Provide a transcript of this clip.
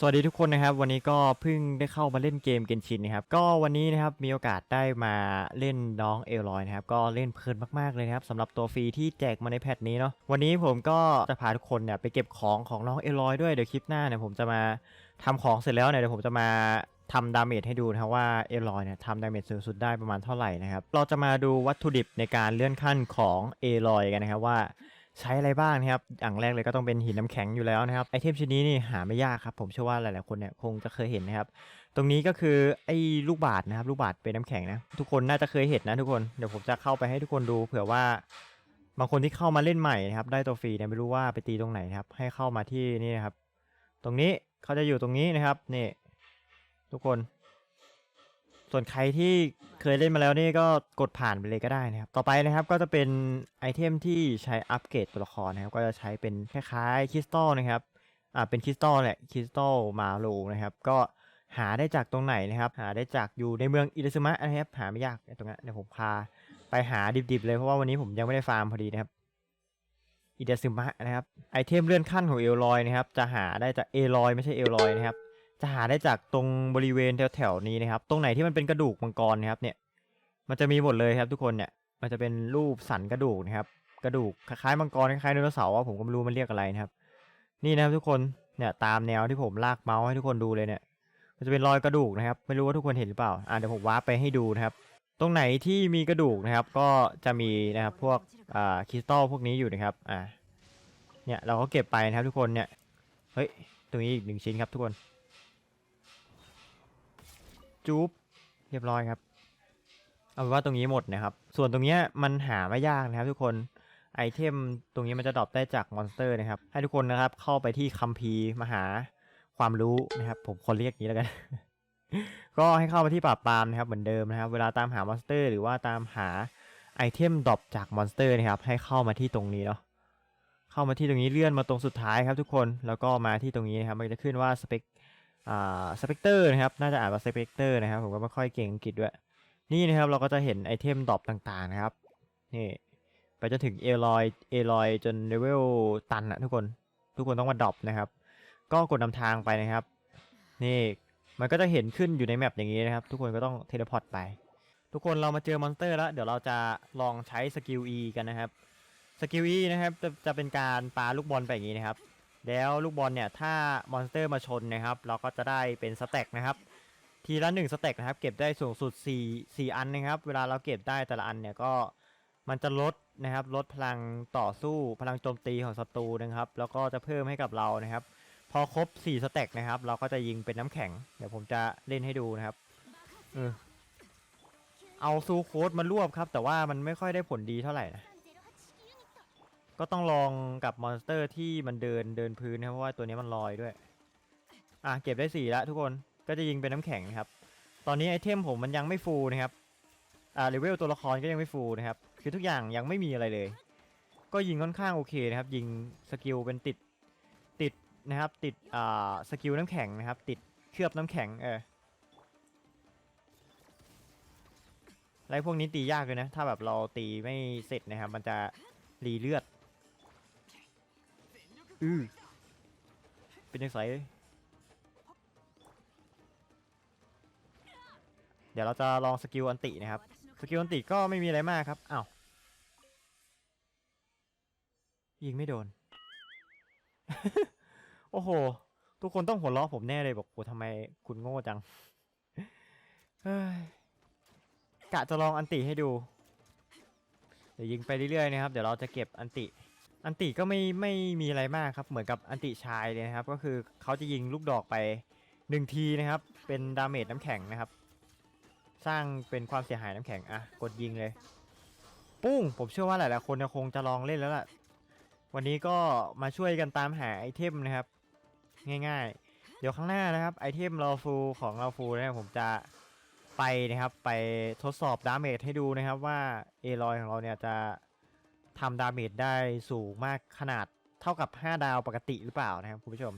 สวัสดีทุกคนนะครับ วันนี้ก็เพิ่งได้เข้ามาเล่นเกมเกนชินนะครับ ก็วันนี้นะครับมีโอกาสได้มาเล่นน้องเอลลอยนะครับ ก็เล่นเพลินมากๆเลยนะครับสำหรับตัวฟรีที่แจกมาในแพทนี้เนาะวันนี้ผมก็จะพาทุกคนเนี่ยไปเก็บของของน้องเอลลอยด้วยเดี๋ยวคลิปหน้าเนี่ยผมจะมาทำของเสร็จแล้วเนี่ยเดี๋ยวผมจะมาทำดาเมจให้ดูนะครับว่าเอลลอยเนี่ยทำดาเมจสูงสุดได้ประมาณเท่าไหร่นะครับเราจะมาดูวัตถุดิบในการเลื่อนขั้นของเอลลอยกันนะครับว่า ใช้อะไรบ้างนะครับ อย่างแรกเลยก็ต้องเป็นหินน้ำแข็งอยู่แล้วนะครับ ไอเทมชิ้นนี้นี่หาไม่ยากครับ ผมเชื่อว่าหลายๆคนเนี่ยคงจะเคยเห็นนะครับ ตรงนี้ก็คือไอ้ลูกบาศก์นะครับ ลูกบาศก์เป็นน้ำแข็งนะ ทุกคนน่าจะเคยเห็นนะทุกคน เดี๋ยวผมจะเข้าไปให้ทุกคนดูเผื่อว่าบางคนที่เข้ามาเล่นใหม่นะครับ ได้ตัวฟรีเนี่ยไม่รู้ว่าไปตีตรงไหนนะครับ ให้เข้ามาที่นี่นะครับ ตรงนี้เขาจะอยู่ตรงนี้นะครับ นี่ ทุกคน ส่วนใครที่เคยเล่นมาแล้วนี่ก็กดผ่านไปเลยก็ได้นะครับ ต่อไปนะครับก็จะเป็นไอเทมที่ใช้อัปเกรดตัวละครนะครับ ก็จะใช้เป็นคล้ายๆคริสตัลนะครับ อ่าเป็นคริสตัลแหละคริสตัลมาโลนะครับ ก็หาได้จากตรงไหนนะครับ หาได้จากอยู่ในเมืองอิริซึมะนะครับ หาไม่ยากตรงนั้นเดี๋ยวผมพาไปหาดิบๆเลยเพราะว่าวันนี้ผมยังไม่ได้ฟาร์มพอดีนะครับอิเดซึมะนะครับไอเทมเลื่อนขั้นของเอลลอยนะครับจะหาได้จากเอลอยไม่ใช่เอลลอยนะครับ จะหาได้จากตรงบริเวณแถวๆนี้นะครับ ตรงไหนที่มันเป็นกระดูกมังกรนะครับเนี่ย มันจะมีหมดเลยครับทุกคนเนี่ย มันจะเป็นรูปสันกระดูกนะครับ กระดูกคล้ายๆมังกรคล้ายๆไดโนเสาร์ว่าผมก็ไม่รู้มันเรียกอะไรนะครับ นี่นะครับทุกคน เนี่ยตามแนวที่ผมลากเมาส์ให้ทุกคนดูเลยเนี่ย มันจะเป็นรอยกระดูกนะครับ ไม่รู้ว่าทุกคนเห็นหรือเปล่า อ่าเดี๋ยวผมวาร์ปไปให้ดูนะครับ ตรงไหนที่มีกระดูกนะครับ ก็จะมีนะครับพวกอ่าคริสตัลพวกนี้อยู่นะครับ อ่า เนี่ยเราก็เก็บไปนะครับทุกคนเนี่ย เฮ้ย ตรงนี้อีกหนึ่งชิ้นครับทุกคน จุ๊บเรียบร้อยครับ เอาเป็นว่าตรงนี้หมดนะครับ ส่วนตรงนี้มันหาไม่ยากนะครับ ทุกคนไอเทมตรงนี้มันจะดรอปได้จากมอนสเตอร์นะครับ ให้ทุกคนนะครับเข้าไปที่คัมภีร์มาหาความรู้นะครับ ผมคนเรียกนี้แล้วกัน ก็ให้เข้ามาที่ปราบปรามนะครับ เหมือนเดิมนะครับ เวลาตามหามอนสเตอร์ หรือว่าตามหาไอเทมดรอปจากมอนสเตอร์นะครับ ให้เข้ามาที่ตรงนี้เนาะเข้ามาที่ตรงนี้เลื่อนมาตรงสุดท้ายครับ ทุกคนแล้วก็มาที่ตรงนี้นะครับ มันจะขึ้นว่าสเปค อ่าสเปกเตอร์นะครับ น่าจะอ่านว่าสเปกเตอร์นะครับ ผมก็ไม่ค่อยเก่งอังกฤษด้วย นี่นะครับเราก็จะเห็นไอเทมดรอปต่างๆนะครับ นี่ไปจนถึงเอลอยเอลอยจนเลเวลตันอะทุกคน ทุกคนต้องมาดรอปนะครับ ก็กดนำทางไปนะครับ นี่มันก็จะเห็นขึ้นอยู่ในแมปอย่างนี้นะครับ ทุกคนก็ต้องเทเลพอร์ตไป ทุกคนเรามาเจอมอนสเตอร์แล้ว เดี๋ยวเราจะลองใช้สกิล E กันนะครับ สกิล E นะครับจะจะเป็นการปาลูกบอลไปอย่างนี้นะครับ แล้วลูกบอลเนี่ยถ้ามอนสเตอร์มาชนนะครับ เราก็จะได้เป็นสแต็กนะครับ ทีละหนึ่งสเต็กนะครับ เก็บได้สูงสุด 4 4 อันนะครับ เวลาเราเก็บได้แต่ละอันเนี่ยก็มันจะลดนะครับลดพลังต่อสู้พลังโจมตีของศัตรูนะครับ แล้วก็จะเพิ่มให้กับเรานะครับ พอครบ 4สเต็กนะครับ เราก็จะยิงเป็นน้ำแข็ง เดี๋ยวผมจะเล่นให้ดูนะครับเออเอาซูโคดมารวบครับ แต่ว่ามันไม่ค่อยได้ผลดีเท่าไหร่นะ ก็ต้องลองกับมอนสเตอร์ที่มันเดินเดินพื้นนะครับเพราะว่าตัวนี้มันลอยด้วย อะเก็บได้สี่แล้วทุกคนก็จะยิงเป็นน้ำแข็งนะครับ ตอนนี้ไอเทมผมมันยังไม่ฟูลนะครับ อ่าเลเวลตัวละครก็ยังไม่ฟูลนะครับ คือทุกอย่างยังไม่มีอะไรเลย ก็ยิงค่อนข้างโอเคนะครับ ยิงสกิลเป็นติดติดนะครับ ติดอ่าสกิลน้ำแข็งนะครับ ติดเคลือบน้ำแข็งเออไรพวกนี้ตียากเลยนะ ถ้าแบบเราตีไม่เสร็จนะครับ มันจะรีเลือด อือเป็นยังไงเดี๋ยวเราจะลองสกิลอันตินะครับ สกิลอันติก็ไม่มีอะไรมากครับอ้าวยิงไม่โดน โอ้โห ทุกคนต้องหัวเราะผมแน่เลยบอกโหทำไมคุณโง่จังเฮ้ยกะจะลองอันติให้ดู เดี๋ยวยิงไปเรื่อยๆนะครับ เดี๋ยวเราจะเก็บอันติ อันติก็ไม่ไม่มีอะไรมากครับ เหมือนกับอันติชายเลยนะครับ ก็คือเขาจะยิงลูกดอกไปหนึ่งทีนะครับ เป็นดาเมจน้ำแข็งนะครับ สร้างเป็นความเสียหายน้ำแข็งอะกดยิงเลย ปุ้ง ผมเชื่อว่าหลายๆคนคงจะลองเล่นแล้วล่ะ วันนี้ก็มาช่วยกันตามหาไอเทมนะครับ ง่ายๆ เดี๋ยวข้างหน้านะครับไอเทมเราฟูของเราฟูนะครับผมจะไปนะครับ ไปทดสอบดาเมจให้ดูนะครับว่าเอลอยของเราเนี่ยจะ ทำดาเมจได้สูงมากขนาดเท่ากับ 5 ดาวปกติหรือเปล่านะครับคุณผู้ชม